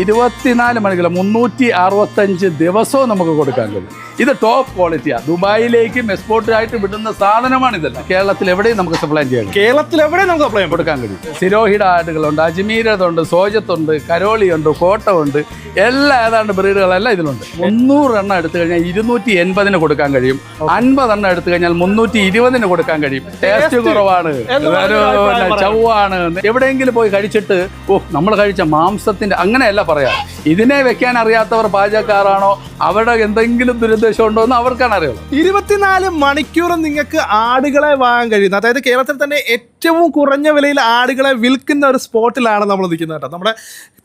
ഇരുപത്തിനാല് മണിക്കൂർ മുന്നൂറ്റി അറുപത്തഞ്ച് ദിവസവും നമുക്ക് കൊടുക്കാൻ കഴിയും. ഇത് ടോപ്പ് ക്വാളിറ്റിയാണ് ദുബായിലേക്കും എക്സ്പോർട്ടായിട്ട് വിടുന്ന സാധനമാണ് ഇതെല്ലാം. കേരളത്തിൽ എവിടെയും നമുക്ക് സപ്ലൈ ചെയ്യാം കേരളത്തിൽ എവിടെയും നമുക്ക് സപ്ലൈ കൊടുക്കാൻ കഴിയും. സിരോഹിഡ് ആടുകളുണ്ട് അജ്മീരതുണ്ട് സോജത്തുണ്ട് കരോളിയുണ്ട് കോട്ടമുണ്ട് എല്ലാ ഏതാണ്ട് ബ്രീഡുകളെല്ലാം ഇതിലുണ്ട്. മുന്നൂറ് എണ്ണം എടുത്തു കഴിഞ്ഞാൽ ഇരുന്നൂറ്റി എൺപതിന് കൊടുക്കാൻ കഴിയും. അൻപത് എണ്ണം എടുത്തു കഴിഞ്ഞാൽ മുന്നൂറ്റി ഇരുപതിന് കൊടുക്കാൻ കഴിയും. ടേസ്റ്റ് കുറവാണ്. ചവ്വാണ്. എവിടെയെങ്കിലും പോയി കഴിച്ചിട്ട് ഓ നമ്മൾ കഴിച്ച മാംസത്തിന്റെ അങ്ങനെയല്ല പറയാം. ഇതിനെ വെക്കാൻ അറിയാത്തവർ പാചകക്കാരാണോ? അവരുടെ എന്തെങ്കിലും ഉണ്ടോ എന്ന് അവർക്കാണ് അറിയുള്ളൂ. ഇരുപത്തിനാല് മണിക്കൂറും നിങ്ങൾക്ക് ആടുകളെ വാങ്ങാൻ കഴിയുന്നത് അതായത് കേരളത്തിൽ തന്നെ ഏറ്റവും കുറഞ്ഞ വിലയിൽ ആടുകളെ വിൽക്കുന്ന ഒരു സ്പോട്ടിലാണ് നമ്മൾ നിൽക്കുന്നത് കേട്ടോ. നമ്മുടെ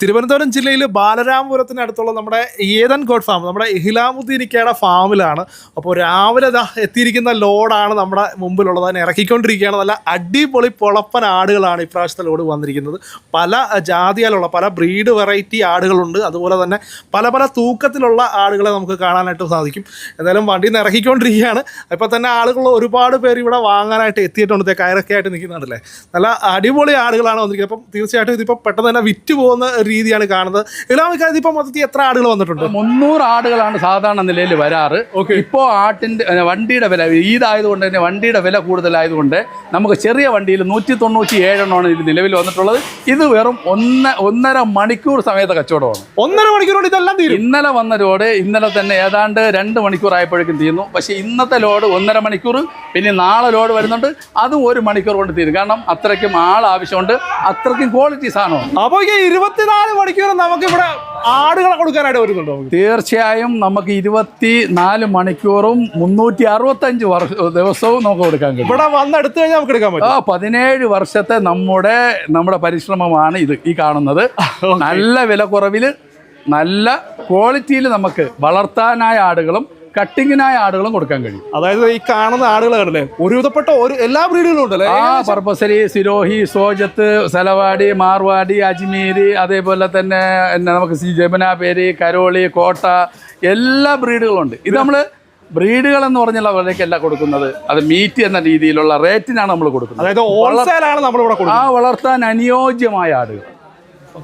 തിരുവനന്തപുരം ജില്ലയിൽ ബാലരാമപുരത്തിന് അടുത്തുള്ള നമ്മുടെ ഏതൻ ഗോഡ് ഫാം നമ്മുടെ ഇഹിലാമുദ്ദീനിക്കയുടെ ഫാമിലാണ്. അപ്പോൾ രാവിലെ ദാ എത്തിയിരിക്കുന്ന ലോഡാണ് നമ്മുടെ മുമ്പിലുള്ളത്. അതിനെ ഇറക്കിക്കൊണ്ടിരിക്കുകയാണ്. നല്ല അടിപൊളി പൊളപ്പൻ ആടുകളാണ് ഇപ്രാവശ്യത്തെ ലോഡ് വന്നിരിക്കുന്നത്. പല ജാതിയാലുള്ള പല ബ്രീഡ് വെറൈറ്റി ആടുകളുണ്ട്. അതുപോലെ തന്നെ പല പല തൂക്കത്തിലുള്ള ആടുകളെ നമുക്ക് കാണാനായിട്ട് സാധിക്കും. എന്തായാലും വണ്ടി നിന്ന് ഇറക്കിക്കൊണ്ടിരിക്കുകയാണ്. ഇപ്പോൾ തന്നെ ആളുകൾ ഒരുപാട് പേര് ഇവിടെ വാങ്ങാനായിട്ട് എത്തിയിട്ടുണ്ട്. കയറൊക്കെ ആയിട്ട് നിൽക്കുന്നുണ്ടല്ലേ? നല്ല അടിപൊളി ആടുകളാണ് വന്നിരിക്കുന്നത്. അപ്പം തീർച്ചയായിട്ടും ഇതിപ്പോൾ പെട്ടെന്ന് തന്നെ വിറ്റ് പോകുന്ന രീതിയാണ് കാണുന്നത്. ഇലാമിക്ക ഇപ്പൊ മൊത്തത്തിൽ എത്ര ആടുകൾ വന്നിട്ടുണ്ട്? മുന്നൂറ് ആടുകളാണ് സാധാരണ നിലയിൽ വരാറ്. ഇപ്പോൾ ആട്ടിന്റെ വണ്ടിയുടെ വില ഈദായതുകൊണ്ട് തന്നെ വണ്ടിയുടെ വില കൂടുതലായതുകൊണ്ട് നമുക്ക് ചെറിയ വണ്ടിയിൽ നൂറ്റി തൊണ്ണൂറ്റി ഏഴെണ്ണമാണ് ഇതിൽ നിലവിൽ വന്നിട്ടുള്ളത്. ഇത് വെറും ഒന്ന് ഒന്നര മണിക്കൂർ സമയത്തെ കച്ചവടമാണ്. ഒന്നര മണിക്കൂർ കൊണ്ട് ഇതെല്ലാം തീരും. ഇന്നലെ വന്ന ലോഡ് ഇന്നലെ തന്നെ ഏതാണ്ട് രണ്ട് മണിക്കൂർ ആയപ്പോഴേക്കും തീർന്നു. പക്ഷേ ഇന്നത്തെ ലോഡ് ഒന്നര മണിക്കൂർ പിന്നെ നാളെ ലോഡ് വരുന്നുണ്ട്. അതും ഒരു മണിക്കൂർ കൊണ്ട് തീരും. കാരണം അത്രയ്ക്കും ആൾ ആവശ്യമുണ്ട് അത്രയ്ക്കും ക്വാളിറ്റി സാധനമാണ്. അപ്പോൾ ഈ ഇരുപത്തിനാല് മണിക്കൂർ നമുക്ക് ഇവിടെ ആടുകളെ കൊടുക്കാനായിട്ട് വരുന്നുണ്ടോ തീർച്ചയായും നമുക്ക് ഇരുപത്തി നാല് മണിക്കൂറും മുന്നൂറ്റി അറുപത്തഞ്ച് വർഷ ദിവസവും നമുക്ക് കൊടുക്കാൻ കഴിയും. ഇവിടെ വന്നെടുത്തു കഴിഞ്ഞാൽ നമുക്ക് എടുക്കാൻ പറ്റും. ആ പതിനേഴ് വർഷത്തെ നമ്മുടെ നമ്മുടെ പരിശ്രമമാണ് ഇത് ഈ കാണുന്നത്. നല്ല വില കുറവിൽ നല്ല ക്വാളിറ്റിയിൽ നമുക്ക് വളർത്താനായ ആടുകളും കട്ടിങ്ങിനായ ആടുകളും കൊടുക്കാൻ കഴിയും. അതായത് ഈ കാണുന്ന ആടുകളെ കണ്ടല്ലേ? ഒരുവിധപ്പെട്ട ഒരു എല്ലാ ബ്രീഡുകളും ഉണ്ടല്ലേ? ആ പർപ്പസരി സിരോഹി സോജത്ത് സലവാടി മാർവാടി അജ്മീരി അതേപോലെ തന്നെ എന്നാ നമുക്ക് സി ജമുനാപേരി കരോളി കോട്ട എല്ലാ ബ്രീഡുകളും ഉണ്ട്. ഇത് നമ്മൾ ബ്രീഡുകൾ എന്ന് പറഞ്ഞുള്ള അവരേക്കല്ല കൊടുക്കുന്നത്. അത് മീറ്റ് എന്ന രീതിയിലുള്ള റേറ്റിനാണ് നമ്മൾ കൊടുക്കുന്നത്. അതായത് നമ്മൾ ഇവിടെ ആ വളർത്താൻ അനുയോജ്യമായ ആടുകൾ.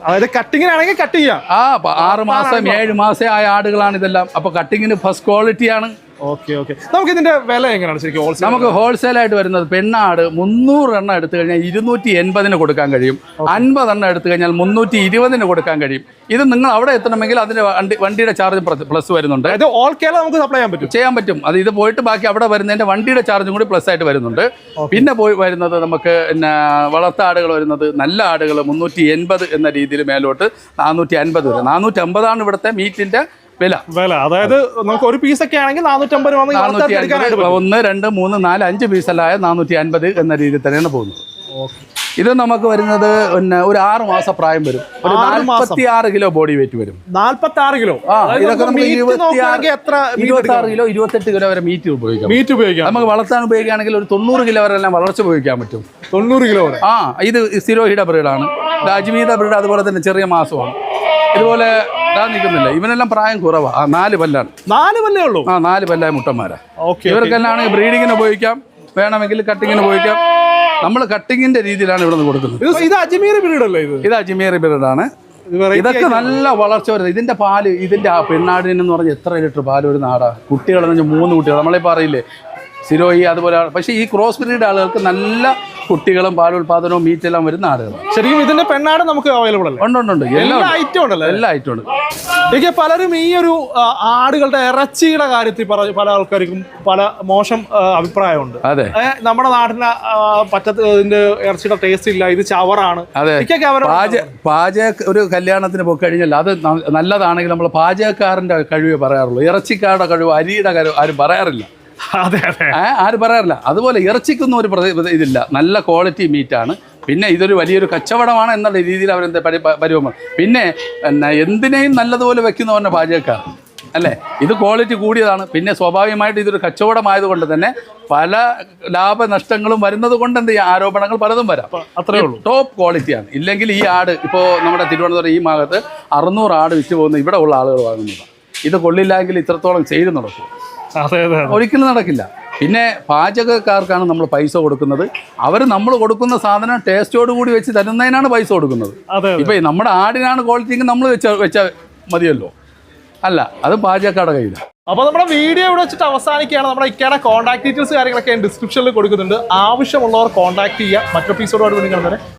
അതായത് കട്ടിങ്ങിനാണെങ്കിൽ കട്ട് ചെയ്യാം. ആ ആറ് മാസം ഏഴ് മാസം ആയ ആടുകളാണ് ഇതെല്ലാം. അപ്പൊ കട്ടിങ്ങിന് ഫസ്റ്റ് ക്വാളിറ്റിയാണ് ഓക്കെ ഓക്കെ നമുക്ക് ഇതിന്റെ വില എങ്ങനെയാണ് ശരിക്കും ഹോൾസെയിൽ നമുക്ക് ഹോൾസെയിൽ ആയിട്ട് വരുന്നത് പെണ്ണാട് മുന്നൂറ് എണ്ണം എടുത്തു കഴിഞ്ഞാൽ ഇരുന്നൂറ്റി എൺപതിന് കൊടുക്കാൻ കഴിയും. അൻപത് എണ്ണം എടുത്തു കഴിഞ്ഞാൽ മുന്നൂറ്റി ഇരുപതിന് കൊടുക്കാൻ കഴിയും. ഇത് നിങ്ങൾ അവിടെ എത്തണമെങ്കിൽ അതിന്റെ വണ്ടി വണ്ടിയുടെ ചാർജ് പ്ലസ് വരുന്നുണ്ട്. ഓൾ കേരള നമുക്ക് സപ്ലൈ ചെയ്യാൻ പറ്റും. ചെയ്യാൻ പറ്റും. അത് ഇത് പോയിട്ട് ബാക്കി അവിടെ വരുന്നതിന്റെ വണ്ടിയുടെ ചാർജും കൂടി പ്ലസ് ആയിട്ട് വരുന്നുണ്ട്. പിന്നെ പോയി വരുന്നത് നമുക്ക് പിന്നെ വളർത്ത ആടുകൾ വരുന്നത് നല്ല ആടുകൾ മുന്നൂറ്റി എൺപത് എന്ന രീതിയിൽ മേലോട്ട് നാനൂറ്റി അൻപത് വരെ. നാനൂറ്റി അമ്പതാണ് ഇവിടുത്തെ മീറ്റിന്റെ വില. വില. അതായത് നമുക്ക് ഒരു പീസ് ഒക്കെ ആണെങ്കിൽ നാനൂറ്റമ്പത് രൂപ ഒന്ന് രണ്ട് മൂന്ന് നാല് അഞ്ച് പീസല്ലായ നാനൂറ്റി അൻപത് എന്ന രീതിയിൽ തന്നെയാണ് പോകുന്നത്. ഇത് നമുക്ക് വരുന്നത് പിന്നെ ഒരു ആറ് മാസം പ്രായം വരും. ഒരു. നാൽപ്പത്തി ആറ് കിലോ ബോഡി വെയിറ്റ് വരും. നാല്പത്തി ആറ് കിലോ. ആ ഇതൊക്കെ നമുക്ക് ഇരുപത്തി ആറ് കിലോ ഇരുപത്തെട്ട് കിലോ വരെ മീറ്റ് ഉപയോഗിക്കാം. മീറ്റ് ഉപയോഗിക്കാം. നമുക്ക് വളർത്താൻ ഉപയോഗിക്കുകയാണെങ്കിൽ ഒരു തൊണ്ണൂറ് കിലോ വരെ എല്ലാം വളർച്ച ഉപയോഗിക്കാൻ പറ്റും. തൊണ്ണൂറ് കിലോ വരെ. ആ ഇത് സിരോഹിഡ ബ്രീഡാണ്. അജ്മീത ബ്രീഡ് അതുപോലെ തന്നെ ചെറിയ മാസമാണ്. ഇതുപോലെ ഇതാ നിൽക്കുന്നില്ല? ഇവനെല്ലാം പ്രായം കുറവാ. ആ നാല് പല്ലാണ്. നാല് പല്ലേ ഉള്ളൂ? ആ നാല് പല്ലായ മുട്ടന്മാരാ. ഓക്കെ ഇവർക്കെല്ലാം ബ്രീഡിങ്ങിന് ഉപയോഗിക്കാം. വേണമെങ്കിൽ കട്ടിങ്ങിന് ഉപയോഗിക്കാം. നമ്മൾ കട്ടിങ്ങിന്റെ രീതിയിലാണ് ഇവിടെ നിന്ന് കൊടുക്കുന്നത്. ഇത് അജ്മീർ ബ്രീഡ് അല്ലേ ഇത്? ഇത് അജ്മീർ ബ്രീഡാണ്. ആണ് ഇതൊക്കെ നല്ല വളർച്ച വരുന്നത്. ഇതിന്റെ പാൽ ഇതിന്റെ ആ പെണ്ണാടിനെന്ന് പറഞ്ഞാൽ എത്ര ലിറ്റർ പാൽ ഒരു നാടാ? കുട്ടികളെന്ന് വെച്ചാൽ മൂന്ന് കുട്ടികൾ നമ്മളിപ്പോൾ അറിയില്ലേ? സിരോയി അതുപോലെ പക്ഷേ ഈ ക്രോസ് ബ്രീഡ് ആളുകൾക്ക് നല്ല കുട്ടികളും പാലുൽപാദനവും മീറ്റെല്ലാം വരുന്ന ആളുകളാണ്. ശരിക്കും ഇതിന്റെ പെണ്ണാട് നമുക്ക് അവൈലബിൾ അല്ലേ? ഉണ്ട് ഉണ്ട് എല്ലാം. ഐറ്റം ഉണ്ടല്ലോ? എല്ലാ ഐറ്റം ഉണ്ട്. എനിക്ക് പലരും ഈ ഒരു ആടുകളുടെ ഇറച്ചിയുടെ കാര്യത്തിൽ പല ആൾക്കാർക്കും പല മോശം അഭിപ്രായമുണ്ട്. അതെ. നമ്മുടെ നാട്ടിന് പച്ചത്തിന്റെ പറ്റത്ത് ഇതിന്റെ ഇറച്ചിയുടെ ടേസ്റ്റ് ഇല്ല. ഇത് ചവറാണ്. അതെ. പാചക ഒരു കല്യാണത്തിന് പോയി കഴിഞ്ഞാൽ അത് നല്ലതാണെങ്കിൽ നമ്മൾ പാചകക്കാരന്റെ കഴിവേ പറയാറുള്ളൂ. ഇറച്ചിക്കാരുടെ കഴിവ് അരിയുടെ കഴിവ് ആരും പറയാറില്ല. ആരും പറയാറില്ല. അതുപോലെ ഇറച്ചിക്കൊന്നും ഒരു പ്രതി- ഇതില്ല. നല്ല ക്വാളിറ്റി മീറ്റാണ് പിന്നെ ഇതൊരു വലിയൊരു കച്ചവടമാണ് എന്നുള്ള രീതിയിൽ അവരെന്ത് പരി പരിവമാണ് പിന്നെ എന്തിനേയും നല്ലതുപോലെ വെക്കുന്നവരുടെ പാചകക്കാർ അല്ലേ? ഇത് ക്വാളിറ്റി കൂടിയതാണ്. പിന്നെ സ്വാഭാവികമായിട്ട് ഇതൊരു കച്ചവടമായതുകൊണ്ട് തന്നെ പല ലാഭനഷ്ടങ്ങളും വരുന്നത് കൊണ്ട് എന്ത് ചെയ്യാം? ആരോപണങ്ങൾ പലതും വരാം. അത്രേ ഉള്ളൂ. ടോപ്പ് ക്വാളിറ്റിയാണ് ഇല്ലെങ്കിൽ ഈ ആട് ഇപ്പോൾ നമ്മുടെ തിരുവനന്തപുരം ഈ ഭാഗത്ത് അറുന്നൂറ് ആട് വിറ്റ് പോകുന്ന ഇവിടെ ഉള്ള ആളുകൾ വാങ്ങുന്നതാണ്. ഇത് കൊള്ളില്ലെങ്കിൽ ഇത്രത്തോളം ചെയ്ത് നടക്കും. ഒരിക്കലും നടക്കില്ല. പിന്നെ പാചകക്കാർക്കാണ് നമ്മൾ പൈസ കൊടുക്കുന്നത്. അവർ നമ്മൾ കൊടുക്കുന്ന സാധനം ടേസ്റ്റോട് കൂടി വെച്ച് തരുന്നതിനാണ് പൈസ കൊടുക്കുന്നത്. അതെ ഇപ്പൊ നമ്മുടെ ആടിനാണ് ക്വാളിറ്റി നമ്മൾ വെച്ച വെച്ച മതിയല്ലോ. അല്ല അത് പാചകക്കാരുടെ കയ്യിലാണ് അപ്പോൾ നമ്മുടെ വീഡിയോ ഇവിടെ വെച്ചിട്ട് അവസാനിക്കുകയാണ്. നമ്മുടെ ഇക്കയുടെ കോൺടാക്ട് ഡീറ്റെയിൽസ് കാര്യങ്ങളൊക്കെ ഡിസ്ക്രിപ്ഷനിൽ കൊടുക്കുന്നുണ്ട്. ആവശ്യമുള്ളവർ കോൺടാക്ട് ചെയ്യുക. മറ്റു എപ്പിസോഡോട് നിങ്ങൾ കാണുന്നത്